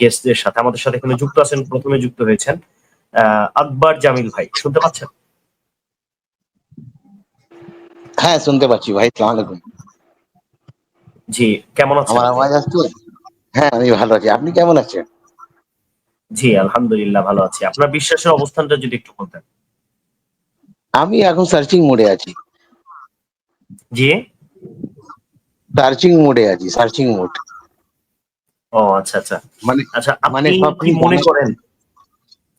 গেস্টদের সাথে। আমাদের সাথে এখানে যুক্ত আছেন প্রথমে যুক্ত হয়েছেন আকবর জামিল ভাই। শুনতে পাচ্ছেন? হ্যাঁ শুনতে পাচ্ছি ভাই সালাম আলাইকুম। জি কেমন আছেন? আমার আওয়াজ আসছে? হ্যাঁ আমি ভালো আছি। আপনি কেমন আছেন? জি আলহামদুলিল্লাহ ভালো আছি। আপনার বিশ্বাসের অবস্থানটা যদি একটু বলতেন। আমি এখন সার্চিং মোডে আছি। জি? সার্চিং মোডে আছি সার্চিং মোড ও আচ্ছা আচ্ছা। মানে আচ্ছা মানে আপনি মনে করেন?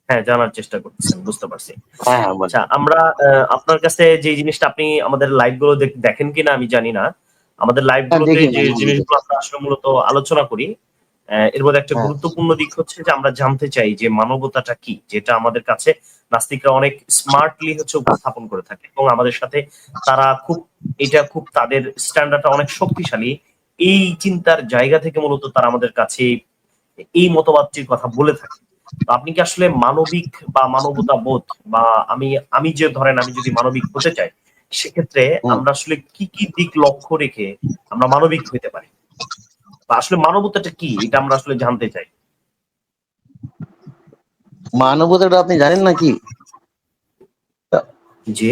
হ্যাঁ জানার চেষ্টা করতেছেন বুঝতে পারছি। হ্যাঁ হ্যাঁ। আচ্ছা আমরা আপনার কাছে যে জিনিসটা আপনি আমাদের লাইভগুলো দেখ- দেখেন কিনা আমি জানি না। আমাদের লাইভ হ্যাঁ, গুলোতে যে জিনিসগুলো আমরা আসলে মূলত আলোচনা করি এর মধ্যে একটা। গুরুত্বপূর্ণ দিক হচ্ছে যে আমরা জানতে চাই যে মানবতাটা কি যেটা আমাদের কাছে নাস্তিকরা অনেক স্মার্টলি হচ্ছে উপস্থাপন করে থাকে এবং আমাদের সাথে তারা খুব এটা খুব তাদের স্ট্যান্ডার্ডটা অনেক শক্তিশালী এই চিন্তার জায়গা থেকে মূলত তারা আমাদের কাছে এই মতবাদটির কথা বলে থাকে। আপনি কি আসলে মানবিক বা মানবতা বোধ বা আমি আমি যে ধরেন আমি যদি মানবিক হতে চাই সেক্ষেত্রে আমরা আসলে কি কি দিক লক্ষ্য রেখে আমরা মানবিক হতে পারি? বা আসলে মানবতাটা কি এটা আমরা আসলে জানতে চাই। মানবতাটা আপনি জানেন না কি যে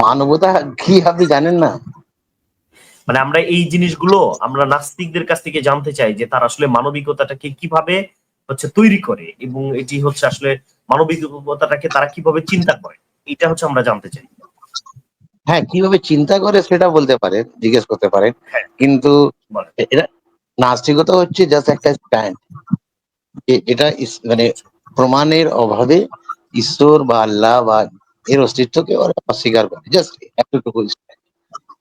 মানবতা কি আপনি জানেন না? মানে আমরা এই জিনিসগুলো আমরা নাস্তিকদের কাছ থেকে জানতে চাই যে তারা আসলে মানবিকতাটাকে কীভাবে হচ্ছে তৈরি করে এবং এটি হচ্ছে আসলে মানবিকতাটাকে তারা কীভাবে চিন্তা করে এটা হচ্ছে আমরা জানতে চাই হ্যাঁ কীভাবে চিন্তা করে সেটা বলতে পারে জিজ্ঞেস করতে পারেন হ্যাঁ। কিন্তু এটা নাস্তিকতা হচ্ছে জাস্ট একটা স্ট্যান্ড এটা মানে প্রমাণের অভাবে ঈশ্বর বা আল্লাহ বা এর অস্তিত্বকে ওরা অস্বীকার করে জাস্ট এতটুকু।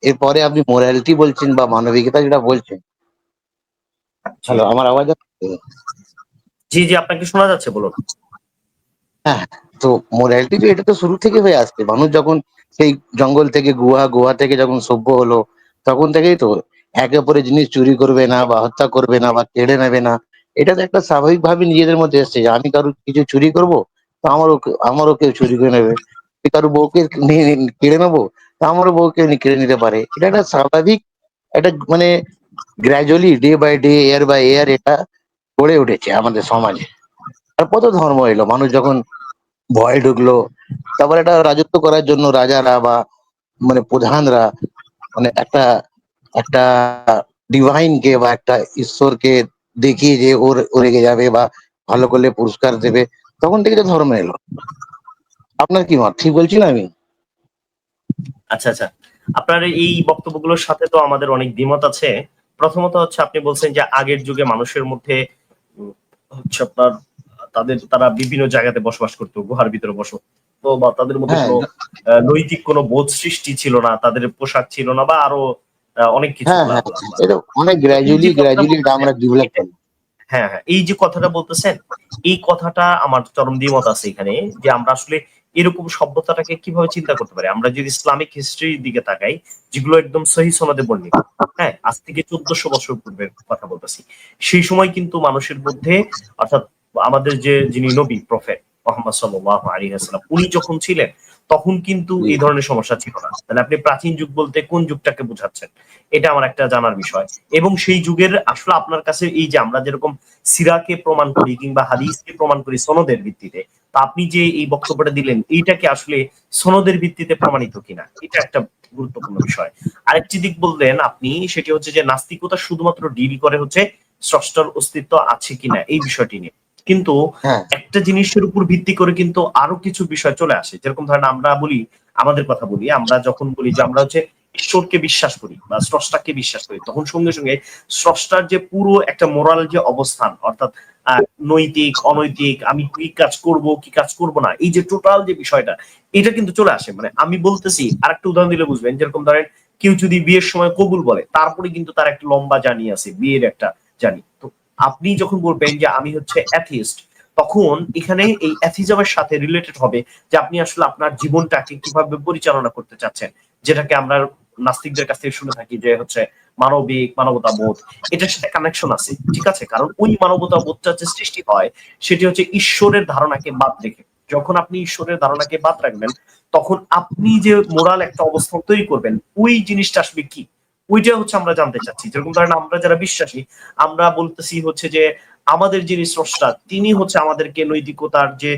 এরপরে আপনি মোরালিটি বলছেন বা মানবিকতা যেটা বলছেন। হ্যালো আমার আওয়াজ জি জি আপনাকে শোনা যাচ্ছে বলুন। হ্যাঁ তো মোরালিটি তো এটা তো শুরু থেকে হয়ে আসছে। মানুষ যখন সেই জঙ্গল থেকে গুহা গুহা থেকে যখন সভ্য হলো তখন থেকেই তো একে অপরের জিনিস চুরি করবে না বা হত্যা করবে না বা কেড়ে নেবে না। এটা তো একটা স্বাভাবিক ভাবে নিজেদের মধ্যে এসছে যে আমি কারও কিছু চুরি করব তো আমারও আমারও কেউ চুরি করে নেবে। কারও বউকে নিয়ে- কেড়ে নেব তো আমারও বউকে কেড়ে নিতে পারে। এটা একটা স্বাভাবিক, একটা মানে gradually day by day year by year এটা গড়ে উঠেছে আমাদের সমাজে। তারপর তো ধর্ম এলো, মানুষ যখন ভয় ঢুকলো, তারপর এটা রাজত্ব করার জন্য রাজারা বা মানে প্রধানরা মানে একটা একটা ডিভাইন কে বা একটা ঈশ্বরকে দেখিয়ে যে ওর রেগে যাবে বা ভালো করলে পুরস্কার দেবে, তখন থেকে তো ধর্ম এলো। আপনার কি মত? ঠিক বলছি না আমি? আচ্ছা আচ্ছা। আপনার এই বক্তব্যগুলোর সাথে তো আমাদের অনেক দ্বিমত আছে। প্রথমত হচ্ছে আপনি বলছেন যে আগের যুগে মানুষের মধ্যে হচ্ছে আপনার তাদের তারা বিভিন্ন জায়গাতে বসবাস করতো গুহার ভিতরে বসত তো বা তাদের মধ্যে হ্যাঁ। কোনো নৈতিক কোনো বোধ সৃষ্টি ছিল না তাদের পোশাক ছিল না বা আরও অনেক কিছু হ্যাঁ হ্যাঁ অনেক গ্র্যাজুয়ালি এটা আমরা ডেভেলপ হ্যাঁ হ্যাঁ এই যে কথাটা বলতেছেন এই কথাটা আমার চরম দ্বিমত আছে এখানে যে আমরা আসলে এরকম সভ্যতাটাকে কীভাবে চিন্তা করতে পারে? আমরা যদি ইসলামিক হিস্ট্রির দিকে তাকাই, যেগুলো একদম সহি সনদে বর্ণিত হ্যাঁ আজ থেকে চোদ্দশো বছর পূর্বে কথা বলতেছি। সেই সময় কিন্তু মানুষের মধ্যে, অর্থাৎ আমাদের যে যিনি নবী প্রফেট মোহাম্মদ সাল্লাহ আলী হাসলাম উনি যখন ছিলেন তখন কিন্তু এই ধরনের সমস্যা ছিল না। তাহলে আপনি প্রাচীন যুগ বলতে কোন যুগটাকে বোঝাচ্ছেন? এটা আমার একটা জানার বিষয়। এবং সেই যুগের আসলে আপনার কাছে এই যে আমরা যেরকম সিরাকে প্রমাণ করি কিংবা হাদিসকে প্রমাণ করি সনদের ভিত্তিতে তা আপনি যে এই বক্তব্যটা দিলেন এইটাকে আসলে সনদের ভিত্তিতে প্রমাণিত কিনা? এটা একটা গুরুত্বপূর্ণ বিষয়। আরেকটি দিক বললেন আপনি সেটি হচ্ছে যে নাস্তিকতা শুধুমাত্র ডিল করে হচ্ছে স্রষ্টার অস্তিত্ব আছে কিনা এই বিষয়টি নিয়ে। কিন্তু হ্যাঁ। একটা জিনিসের উপর ভিত্তি করে কিন্তু আরও কিছু বিষয় চলে আসে। যেরকম ধরেন আমরা বলি আমাদের কথা বলি আমরা যখন বলি যে আমরা হচ্ছে ঈশ্বরকে বিশ্বাস করি বা স্রষ্টাকে বিশ্বাস করি তখন সঙ্গে সঙ্গে স্রষ্টার যে পুরো একটা মোরাল যে অবস্থান অর্থাৎ আহ, নৈতিক অনৈতিক আমি কি কাজ করব কি কাজ করব না এই যে টোটাল যে বিষয়টা এটা কিন্তু চলে আসে। মানে আমি বলতেছি আরেকটা উদাহরণ দিলে বুঝবেন যেরকম ধরেন কেউ যদি বিয়ের সময় কবুল বলে তারপরে কিন্তু তার একটা লম্বা জার্নি আছে বিয়ের একটা জানি তো আপনি যখন বলবেন যে আমি হচ্ছে অ্যাথিস্ট তখন এখানে এই অ্যাথিজমের সাথে রিলেটেড হবে যে আপনি আসলে আপনার জীবনটাকে কীভাবে পরিচালনা করতে চাচ্ছেন, যেটাকে আমরা নাস্তিকদের কাছ থেকে শুনে থাকি যে হচ্ছে মানবিক মানবতা বোধ এটার সাথে কানেকশন আছে, ঠিক আছে? কারণ ওই মানবতা বোধটা যে সৃষ্টি হয়, সেটি হচ্ছে ঈশ্বরের ধারণাকে বাদ রেখে। যখন আপনি ঈশ্বরের ধারণাকে বাদ রাখবেন, তখন আপনি যে মোরাল একটা অবস্থান তৈরি করবেন, ওই জিনিসটা আসবে কি? ওইটা হচ্ছে আমরা জানতে চাচ্ছি। যেরকম ধরেন আমরা যারা বিশ্বাসী আমরা বলতেছি হচ্ছে যে আমাদের যিনি স্রষ্টা তিনি হচ্ছে আমাদেরকে নৈতিকতার যে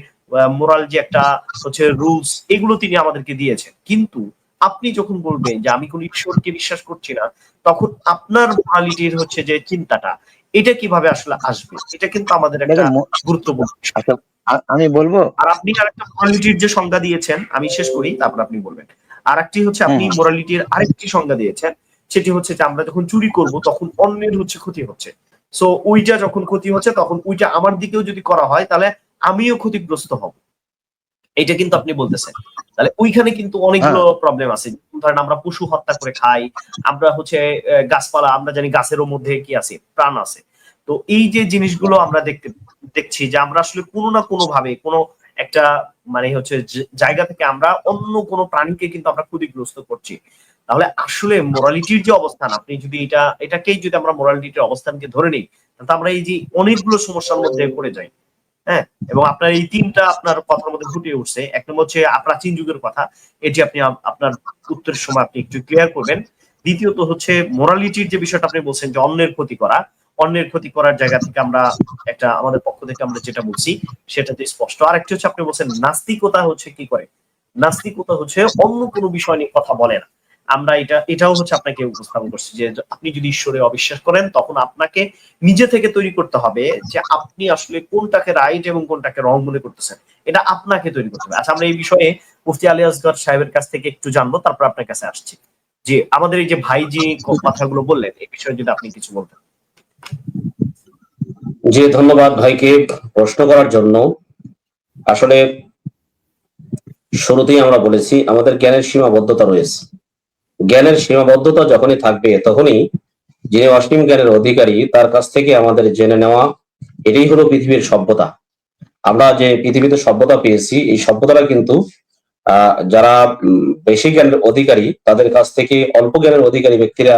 মোরাল যে একটা হচ্ছে রুলস এগুলো তিনি আমাদেরকে দিয়েছেন। কিন্তু আপনি যখন বলবেন যে আমি কোন ঈশ্বরকে বিশ্বাস করছি না তখন আপনার মোরালিটির হচ্ছে যে চিন্তাটা এটা কীভাবে আসলে আসবে? এটা কিন্তু আমাদের একটা গুরুত্বপূর্ণ। আচ্ছা আমি বলব আর আপনি আরেকটা মোরালিটির যে সংজ্ঞা দিয়েছেন আমি শেষ করি তারপর আপনি বলবেন। আর একটি হচ্ছে আপনি মোরালিটির আরেকটি সংজ্ঞা দিয়েছেন সেটি হচ্ছে যে আমরা যখন চুরি করব তখন অন্যের হচ্ছে ক্ষতি হচ্ছে। সো ওইটা যখন ক্ষতি হচ্ছে তখন ওইটা আমার দিকেও যদি করা হয় তাহলে আমিও ক্ষতিগ্রস্ত হব। এটা কিন্তু আপনি বলতেছেন। তাহলে ওইখানে কিন্তু অনেকগুলো প্রবলেম আছে। ধরেন আমরা পশু হত্যা করে খাই আমরা হচ্ছে গাছপালা আমরা জানি গাছেরও মধ্যে কি আছে? প্রাণ আছে। তো এই যে জিনিসগুলো আমরা দেখতে দেখছি যে আমরা আসলে কোনো না কোনো ভাবে কোনো একটা মানে হচ্ছে জায়গা থেকে আমরা অন্য কোনো প্রাণীকে কিন্তু আমরা ক্ষতিগ্রস্ত করছি। তাহলে আসলে মোরালিটির যে অবস্থান, আপনি যদি এটা, এটাকেই যদি আমরা মোরালিটির অবস্থানকে ধরে নিই, তাহলে আমরা এই যে অনেকগুলো সমস্যার মধ্যে পড়ে যাই। হ্যাঁ? এবং আপনার এই তিনটা আপনার কথার মধ্যে ফুটে উঠছে। এক নম্বর হচ্ছে প্রাচীন যুগের কথা। এটি আপনি আপনার উত্তরের সময় আপনি একটু ক্লিয়ার করবেন। দ্বিতীয়ত হচ্ছে মোরালিটির যে বিষয়টা আপনি বলছেন যে অন্যের ক্ষতি করা, অন্যের ক্ষতি করার জায়গা থেকে আমরা একটা, আমাদের পক্ষ থেকে আমরা যেটা বলছি, সেটাতে স্পষ্ট। আর একটি হচ্ছে আপনি বলছেন নাস্তিকতা হচ্ছে কি করে? নাস্তিকতা হচ্ছে অন্য কোনো বিষয় নিয়ে কথা বলে না। আমরা এটা, এটাও হচ্ছে আপনাকে উপস্থাপন করছি যে আপনি যদি ঈশ্বরে অবিশ্বাস করেন, তখন আপনাকে নিজে থেকে তৈরি করতে হবে যে আপনি আসলে কোনটাকে রাইট এবং কোনটাকে রং মনে করতেছেন। এটা আপনাকে তৈরি করতে হবে। আচ্ছা আমরা এই বিষয়ে মুফতি আলী আসগর সাহেবের কাছ থেকে একটু জানব, তারপর আপনার কাছে আসছি। যে আমাদের এই যে ভাই যে কথাগুলো বললেন, এই বিষয়ে যদি আপনি কিছু বলতেন। জি, ধন্যবাদ ভাইকে প্রশ্ন করার জন্য। আসলে শুরুতেই আমরা বলেছি, আমাদের জ্ঞানের সীমাবদ্ধতা রয়েছে। জ্ঞানের সীমাবদ্ধতা যখনই থাকবে, তখনই যে অসীম জ্ঞানের অধিকারী, তার কাছ থেকে আমাদের জেনে নেওয়া এটাই হলো পৃথিবীর সভ্যতা। আমরা যে পৃথিবীতে সভ্যতা পেয়েছি, এই সভ্যতাটা কিন্তু যারা বেশি জ্ঞানের অধিকারী, তাদের কাছ থেকে অল্প জ্ঞানের অধিকারী ব্যক্তিরা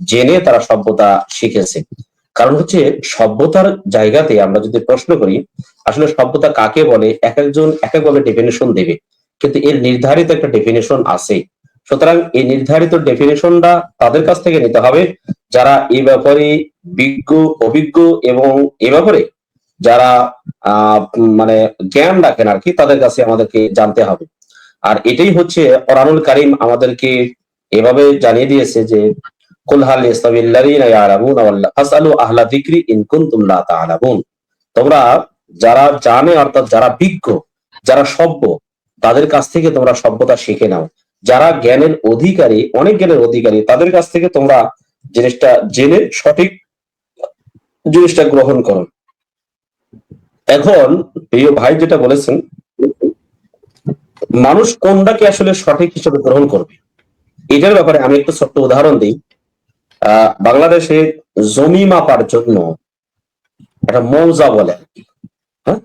জেনে তারা সভ্যতা শিখেছে। কারণ হচ্ছে, সভ্যতার জায়গাতে আমরা যদি প্রশ্ন করি, আসলে সভ্যতা কাকে বলে? এক একজন এক একভাবে ডেফিনেশন দেবে। কিন্তু এর নির্ধারিত একটা ডেফিনেশন আছে। সুতরাং এই নির্ধারিত ডেফিনেশনটা তাদের কাছ থেকে নিতে হবে। যারা এই ব্যাপারে বিজ্ঞ, অভিজ্ঞ এবং এ ব্যাপারে যারা মানে জ্ঞান রাখেন আর কি, তাদের কাছে আমাদেরকে জানতে হবে। আর এটাই হচ্ছে কোরআনুল কারিম আমাদেরকে এভাবে জানিয়ে দিয়েছে যে, কুল হাল ইস্তাবিল্লাযীনা ইয়ালামুনা ওয়াল্লা ফাসআলু আহলা তোমরা যারা জানে অর্থাৎ যারা বিজ্ঞ, যারা সভ্য, তাদের কাছ থেকে তোমরা সভ্যতা শিখে নাও। যারা জ্ঞানের অধিকারী, অনেক জ্ঞানের অধিকারী, তাদের কাছ থেকে তোমরা জিনিসটা জেনে সঠিক জিনিসটা গ্রহণ করো। এখন প্রিয় ভাই যেটা বলেছেন, মানুষ কোনটাকে আসলে সঠিক হিসেবে গ্রহণ করবে? এটার ব্যাপারে আমি একটু ছোট্ট উদাহরণ দিই। বাংলাদেশে জমি মাপার জন্য একটা মৌজা বলে হ্যাঁ?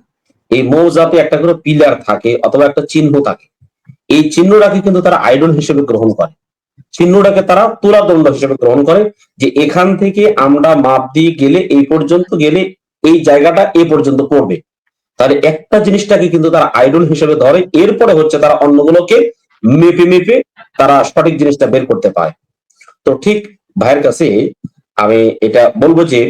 এই মৌজাতে একটা করে পিলার থাকে অথবা একটা চিহ্ন থাকে। এই চিহ্নটাকে কিন্তু তারা আইডল হিসেবে গ্রহণ করে। চিহ্নটাকে তারা তুলাদণ্ড হিসেবে গ্রহণ করে যে এখান থেকে আমরা মাপ দিয়ে গেলে এই পর্যন্ত গেলে এই জায়গাটা এ পর্যন্ত পড়বে। তাহলে একটা জিনিসটাকে কিন্তু তারা আইডল হিসেবে ধরে, এরপরে হচ্ছে তারা অন্যগুলোকে মেপে মেপে তারা সঠিক জিনিসটা বের করতে পারে। তো ঠিক ভাইয়ের কাছে আমি এটা বলব যে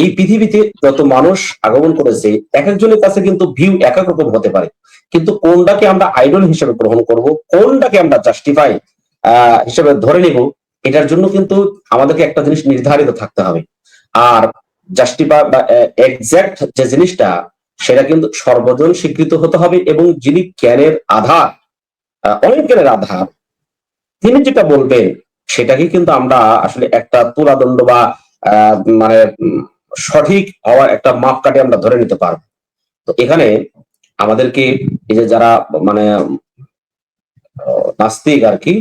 এই পৃথিবীতে যত মানুষ আগমন করেছে, এক একজনের কাছে কিন্তু ভিউ এক এক রকম হতে পারে। কিন্তু কোনটাকে আমরা আইডল হিসেবে গ্রহণ করব, কোনটাকে আমরা জাস্টিফাই হিসেবে ধরে নিব, এটার জন্য কিন্তু আমাদেরকে একটা জিনিস নির্ধারিত থাকতে হবে। আর জাস্টিফাই বা এক্সাক্ট যে জিনিসটা, সেটা কিন্তু সর্বজন স্বীকৃত হতে হবে এবং যিনি জ্ঞানের আধার অনেক জ্ঞানের আধার, তিনি যেটা বলবেন, সেটাকে কিন্তু আমরা আসলে একটা তুলাদণ্ড বা মানে সঠিক হওয়ার একটা মাপকাঠি আমরা ধরে নিতে পারব। তো এখানে আমাদেরকে এই যে যারা মানে নাস্তিক আর কি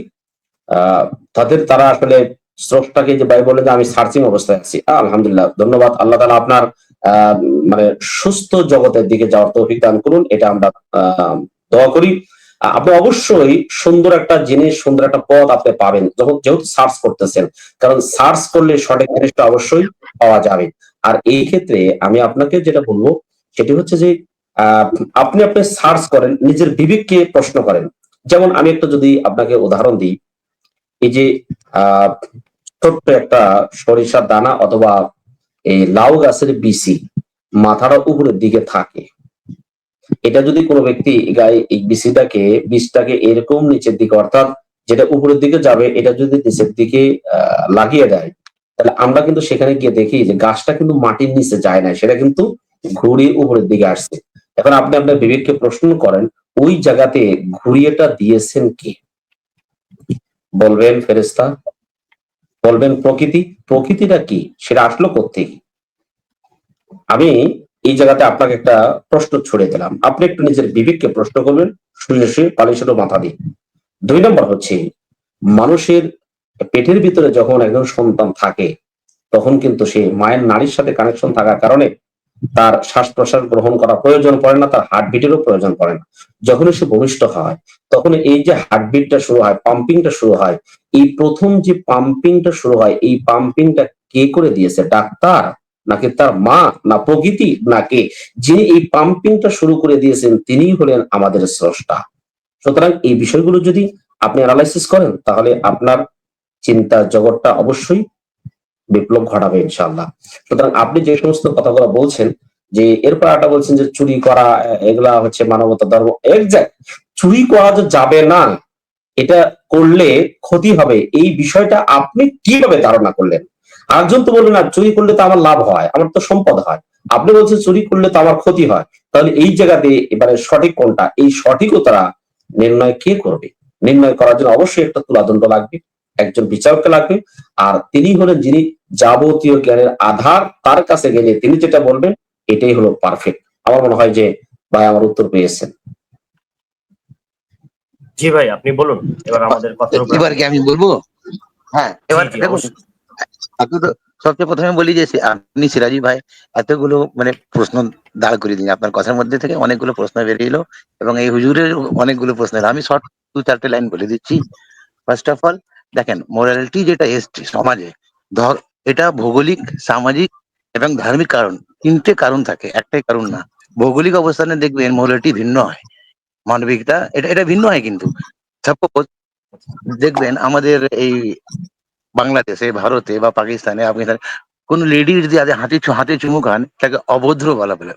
তাদের তারা আসলে স্রষ্টাকে যে ভাই বলে যে আমি সার্চিং অবস্থায় আছি আলহামদুলিল্লাহ, ধন্যবাদ। আল্লাহ তালা আপনার মানে সুস্থ জগতের দিকে যাওয়ার তৌফিক দান করুন, এটা আমরা দোয়া করি। আপনি অবশ্যই সুন্দর একটা জিনিস, সুন্দর একটা পথ আপনি পাবেন, যখন, যেহেতু সার্চ করতেছেন। কারণ সার্চ করলে সঠিক জিনিসটা অবশ্যই পাওয়া যাবে। আর এই ক্ষেত্রে আমি আপনাকে যেটা বলব, সেটি হচ্ছে যে আপনি আপনি সার্চ করেন, নিজের বিবেককে প্রশ্ন করেন। যেমন আমি একটা যদি আপনাকে উদাহরণ দিই, এই যে ছোট্ট একটা সরিষার দানা অথবা এই লাউ গাছের বিসি মাথাটা উপরের দিকে থাকে। এটা যদি কোনো ব্যক্তি গায়ে এই বিচিটাকে বীজটাকে এরকম নিচের দিকে অর্থাৎ যেটা উপরের দিকে যাবে, এটা যদি নিচের দিকে লাগিয়ে দেয়, তাহলে আমরা কিন্তু সেখানে গিয়ে দেখি যে গাছটা কিন্তু মাটির নিচে যায় না, সেটা কিন্তু ঘুরিয়ে উপরের দিকে আসছে। এখন আপনি আপনার বিবেককে প্রশ্ন করেন, ওই জায়গাতে ঘুরিয়েটা দিয়েছেন কি? বলবেন ফেরেস্তা বলবেন প্রকৃতি? প্রকৃতিটা কি? সেটা আসলো কোথেকে আমি এই জায়গাতে আপনাকে একটা প্রশ্ন ছড়ে দিলাম। আপনি একটু নিজের বিবেককে প্রশ্ন করবেন শুয়ে শুয়ে পালিশেরও মাথা দিয়ে। দুই নম্বর হচ্ছে, মানুষের পেটের ভিতরে যখন একজন সন্তান থাকে, তখন কিন্তু সে মায়ের নারীর সাথে কানেকশন থাকার কারণে তার শ্বাস প্রশ্বাস গ্রহণ করা প্রয়োজন পড়ে না, তার হার্টবিটেরও প্রয়োজন পড়ে না। যখন সে ভূমিষ্ঠ হয়, তখন এই যে হার্টবিটটা শুরু হয়, পাম্পিংটা শুরু হয়, এই প্রথম যে পাম্পিংটা শুরু হয়, এই পাম্পিংটা কে করে দিয়েছে? ডাক্তার? নাকি তার মা, না প্রকৃতি নাকি যিনি এই পাম্পিংটা শুরু করে দিয়েছেন, তিনিই হলেন আমাদের স্রষ্টা। সুতরাং এই বিষয়গুলো যদি আপনি অ্যানালাইসিস করেন, তাহলে আপনার চিন্তা জগৎটা অবশ্যই বিপ্লব ঘটাবে ইনশাআল্লাহ। সুতরাং আপনি যে সমস্ত কথাগুলো বলছেন, যে এরপর একটা বলছেন যে চুরি করা, এগুলা হচ্ছে মানবতা, ধর্ম এক্সাক্ট চুরি করা তো যাবে না। এটা করলে ক্ষতি হবে। এই বিষয়টা আপনি কীভাবে ধারণা করলেন? আরেকজন তো বললেন না চুরি করলে তো আমার লাভ হয় আমার তো সম্পদ হয়। আপনি বলছেন চুরি করলে তো আমার ক্ষতি হয়। তাহলে এই জায়গাতে এবারে সঠিক কোনটা? এই সঠিকতা নির্ণয় কে করবে? নির্ণয় করার জন্য অবশ্যই একটা তুলাদণ্ড লাগবে একজন বিচারককে লাগবে। আর তিনি হলেন যিনি যাবতীয় জ্ঞানের আধার তার কাছে গেলে তিনি যেটা বলবেন এটাই হলো পারফেক্ট আমার মনে হয় যে ভাই আমার উত্তর পেয়েছেন। জি ভাই আপনি বলুন এবার আমাদের উপর এবার কি আমি বলব? হ্যাঁ এবার দেখুন। আপনি তো সবচেয়ে প্রথমে বলি যে আপনি সিরাজি ভাই, এতগুলো মানে প্রশ্ন দাঁড় করিয়ে দিন আপনার কথার মধ্যে থেকে অনেকগুলো প্রশ্ন বেরিয়ে এলো এবং এই হুজুরের অনেকগুলো প্রশ্ন। আমি শর্ট দু চারটে লাইন বলে দিচ্ছি। ফার্স্ট অফ অল দেখেন মোরালিটি যেটা এসছে সমাজে, ধর, এটা ভৌগোলিক, সামাজিক এবং ধার্মিক কারণ। তিনটে কারণ থাকে, একটাই কারণ না। ভৌগোলিক অবস্থানে দেখবেন মোরালিটি ভিন্ন হয়। মানবিকতা, এটা এটা ভিন্ন হয় কিন্তু। সাপোজ দেখবেন আমাদের এই বাংলাদেশে ভারতে বা পাকিস্তানে আফগানিস্তানে কোন লেডি যদি আজ হাতে হাতে চুমু খান তাকে অভদ্র বলা বলে।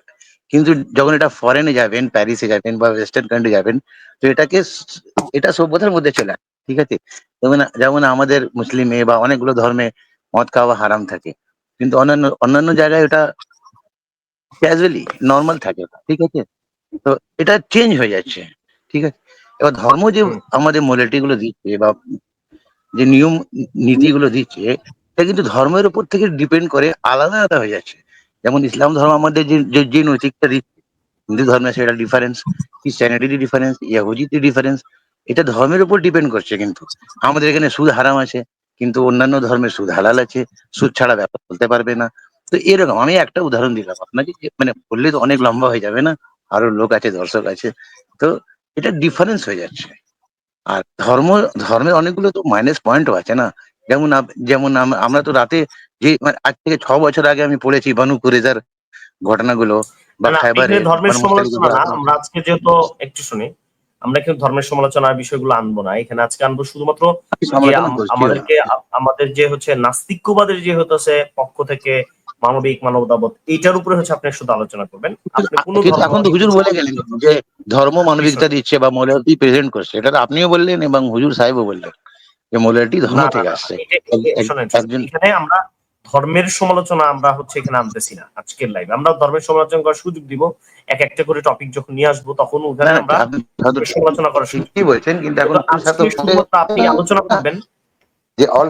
কিন্তু যখন এটা ফরেনে যাবেন প্যারিসে যাবেন বা ওয়েস্টার্ন কান্ট্রি যাবেন তো এটাকে এটা সভ্যতার মধ্যে চলে ঠিক আছে? যেমন যেমন আমাদের মুসলিমে বা অনেকগুলো ধর্মে মদ খাওয়া হারাম থাকে। কিন্তু অন্যান্য অন্যান্য জায়গায় ওটা ক্যাজুয়ালি নর্মাল থাকে ঠিক আছে? তো এটা চেঞ্জ হয়ে যাচ্ছে ঠিক আছে? এবার ধর্ম যে আমাদের মোরালিটি গুলো দিচ্ছে বা যে নিয়ম, নীতিগুলো দিচ্ছে এটা কিন্তু ধর্মের উপর থেকে ডিপেন্ড করে আলাদা আলাদা হয়ে যাচ্ছে। যেমন ইসলাম ধর্ম আমাদের যে, যে- নৈতিকতা দিচ্ছে, হিন্দু ধর্মে সেটা ডিফারেন্স খ্রিস্টানিটির ডিফারেন্স ইয়াহুজিতে ডিফারেন্স এটা ধর্মের উপর ডিপেন্ড করছে কিন্তু। আমাদের এখানে সুদ হারাম আছে, কিন্তু অন্যান্য ধর্মের সুদ হালাল আছে, সুদ ছাড়া ব্যাপার বলতে পারবে না। তো এরকম, আমি একটা উদাহরণ দিলাম আপনাকে মানে বললে তো অনেক লম্বা হয়ে যাবে না, আরও লোক আছে, দর্শক আছে, তো এটা ডিফারেন্স হয়ে যাচ্ছে। আর ধর্ম ধর্মের অনেকগুলো তো মাইনাস পয়েন্টও আছে না? যেমন যেমন আমরা তো রাতে যে মানে আজ থেকে ছ বছর আগে আমি পড়েছি বানু কুরেজার ঘটনাগুলো বা খাইবারে ধর্মের সমালোচনা। আমরা আজকে যেহেতু একটু শুনি আমরা কিন্তু ধর্মের সমালোচনার বিষয়গুলো আনব না। এখানে আজকে আনব শুধুমাত্র আমাদেরকে আমাদের যে হচ্ছে নাস্তিক্যবাদের যে হচ্ছে পক্ষ থেকে মানবিক মানবতাবোধ এইটার উপরে হচ্ছে আপনি শুধু আলোচনা করবেন। কিন্তু এখন তো হুজুর বলে গেলেন যে ধর্ম মানবিকতা দিচ্ছে বা মোরালিটি প্রেজেন্ট করছে এটা আপনিও বললেন এবং হুজুর সাহেবও বললেন যে মোরালিটি ধর্ম থেকে আসছে। এখানে আমরা ধর্মের সমালোচনা আমরা হচ্ছে এখানে আনতেছি না আজকের লাইভ আমরা ধর্মের সমালোচনা করার সুযোগ দিব এক একটা করে টপিক যখন নিয়ে আসব তখন ওখানে আমরা সমালোচনা করার সুযোগ ঠিকই বলছেন কিন্তু এখন আপনি আলোচনা করবেন। যে অল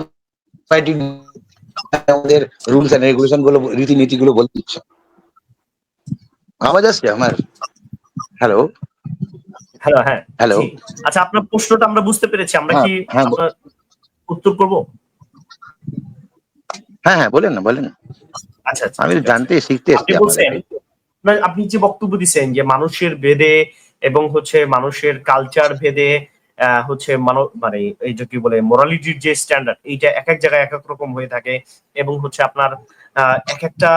আমাদের রুলস এন্ড রেগুলেশনগুলো রীতিনীতি গুলো বলে দিচ্ছে। আওয়াজ আসছে আমার? হ্যালো হ্যালো হ্যাঁ। হ্যালো আচ্ছা আপনার প্রশ্নটা আমরা বুঝতে পেরেছি। আমরা হ্যাঁ, কি হ্যাঁ, উত্তর করব? হ্যাঁ হ্যাঁ বলেন না বলেন আচ্ছা আচ্ছা আমি জানতে শিখতে আপনি এসেছি আপনি যে বক্তব্য দিচ্ছেন যে মানুষের ভেদে এবং হচ্ছে মানুষের কালচার ভেদে হচ্ছে মানব মানে এই যে কি বলে মোরালিটির যে স্ট্যান্ডার্ড এইটা এক এক জায়গায় এক এক রকম হয়ে থাকে এবং হচ্ছে আপনার এক একটা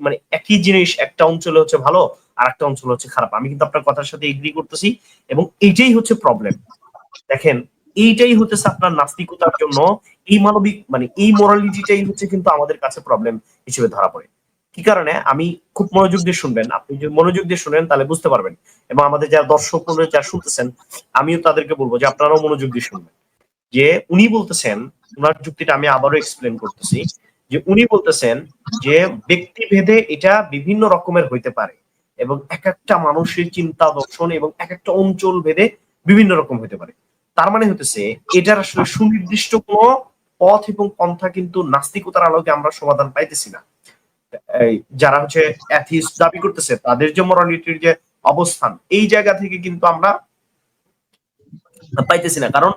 মানে একই জিনিস একটা অঞ্চলে হচ্ছে ভালো আর একটা অঞ্চলে হচ্ছে খারাপ। আমি কিন্তু আপনার কথার সাথে এগ্রি করতেছি এবং এইটাই হচ্ছে প্রবলেম দেখেন, এইটাই হচ্ছে আপনার নাস্তিকতার জন্য এই মানবিক মানে এই মোরালিটিটাই হচ্ছে কিন্তু আমাদের কাছে প্রবলেম হিসেবে ধরা পড়ে। কি কারণে? আমি খুব মনোযোগ দিয়ে শুনবেন। আপনি যদি মনোযোগ দিয়ে শুনেন, তাহলে বুঝতে পারবেন। এবং আমাদের যারা দর্শক যারা শুনতেছেন, আমিও তাদেরকে বলব যে আপনারাও মনোযোগ দিয়ে শুনবেন। যে উনি বলতেছেন ওনার যুক্তিটা আমি আবারও এক্সপ্লেন করতেছি, যে উনি বলতেছেন যে ব্যক্তি ভেদে এটা বিভিন্ন রকমের হইতে পারে এবং এক একটা মানুষের চিন্তা দর্শন এবং এক একটা অঞ্চল ভেদে বিভিন্ন রকম হইতে পারে। তার মানে হতেছে এটার আসলে সুনির্দিষ্ট কোনো পথ এবং পন্থা কিন্তু নাস্তিকতার আলোকে আমরা সমাধান পাইতেছি না। যারা হচ্ছে অ্যাথিস্ট দাবি করতেছে, তাদের যে মরালিটির যে অবস্থান, এই জায়গা থেকে কিন্তু আমরা পাইতেছি না। কারণ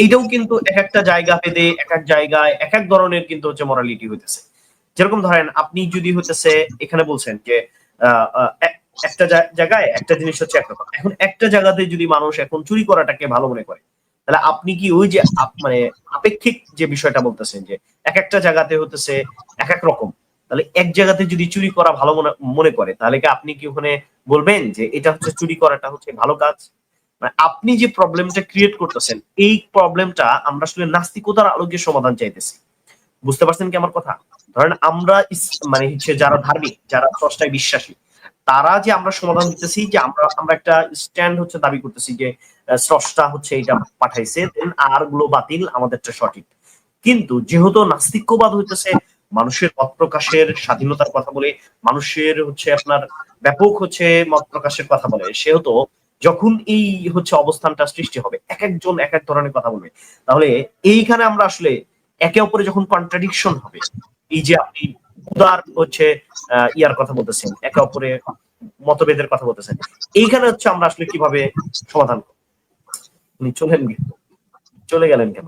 এইটাও কিন্তু এক একটা জায়গা ভেদে, এক এক জায়গায়, এক এক ধরনের কিন্তু হচ্ছে মরালিটি হইতেছে। যেরকম ধরেন, আপনি যদি হইতেছে, এখানে বলছেন যে একটা জায়গায় একটা জিনিস হচ্ছে একরকম এখন একটা জায়গাতে যদি মানুষ এখন চুরি করাটাকে ভালো মনে করে, তাহলে আপনি কি ওই যে মানে আপেক্ষিক যে বিষয়টা বলতেছেন যে, এক একটা জায়গাতে হতেছে এক এক রকম তাহলে এক জায়গাতে যদি চুরি করা ভালো মনে করে, তাহলে কি আপনি কি ওখানে বলবেন যে এটা হচ্ছে চুরি করাটা হচ্ছে ভালো কাজ? মানে আপনি যে প্রবলেমটা ক্রিয়েট করতেছেন, এই প্রবলেমটা আমরা আসলে নাস্তিকতার আলোকে সমাধান চাইতেছি। বুঝতে পারছেন কি আমার কথা? ধরেন আমরা মানে হচ্ছে যারা ধার্মিক, যারা স্রষ্টায় বিশ্বাসী, তারা যে আমরা সমাধান দিতেছি, যে আমরা আমরা একটা স্ট্যান্ড হচ্ছে দাবি করতেছি যে স্রষ্টা হচ্ছে এটা পাঠাইছে আরগুলো বাতিল, আমাদেরটা সঠিক। কিন্তু যেহেতু নাস্তিক্যবাদ হইতেছে মানুষের মত প্রকাশের স্বাধীনতার কথা বলে, মানুষের হচ্ছে আপনার ব্যাপক হচ্ছে মত প্রকাশের কথা বলে। সেহেতু যখন এই হচ্ছে অবস্থানটা সৃষ্টি হবে, এক একজন এক এক ধরনের কথা বলবে। তাহলে এইখানে আমরা আসলে একে অপরে যখন কন্ট্রাডিকশন হবে, এই যে আপনি উদার হচ্ছে ইয়ার কথা বলতেছেন, একে অপরে মতভেদের কথা বলতেছেন, এইখানে হচ্ছে আমরা আসলে কীভাবে সমাধান করব? উনি চলেন চলে গেলেন কেন?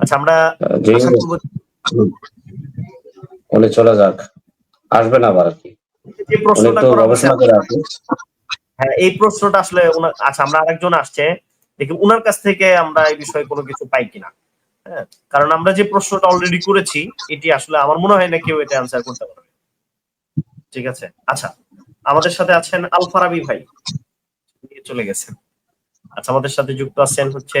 আচ্ছা আমরা উনি চলে যাক। আসবেন আবার আর কি। যে প্রশ্নটা করা হয়েছে, গবেষণা করে আসেন হ্যাঁ এই প্রশ্নটা আসলে আচ্ছা আমরা আরেকজন আসছে। দেখি ওনার কাছ থেকে আমরা এই বিষয়ে কোনো কিছু পাই কিনা। হ্যাঁ কারণ আমরা যে প্রশ্নটা অলরেডি করেছি এটি আসলে আমার মনে হয় না কেউ এটা অ্যান্সার করতে পারবে। ঠিক আছে? আচ্ছা আমাদের সাথে আছেন আলফারাবি ভাই। চলে গেছেন। আচ্ছা আমাদের সাথে যুক্ত আছেন হচ্ছে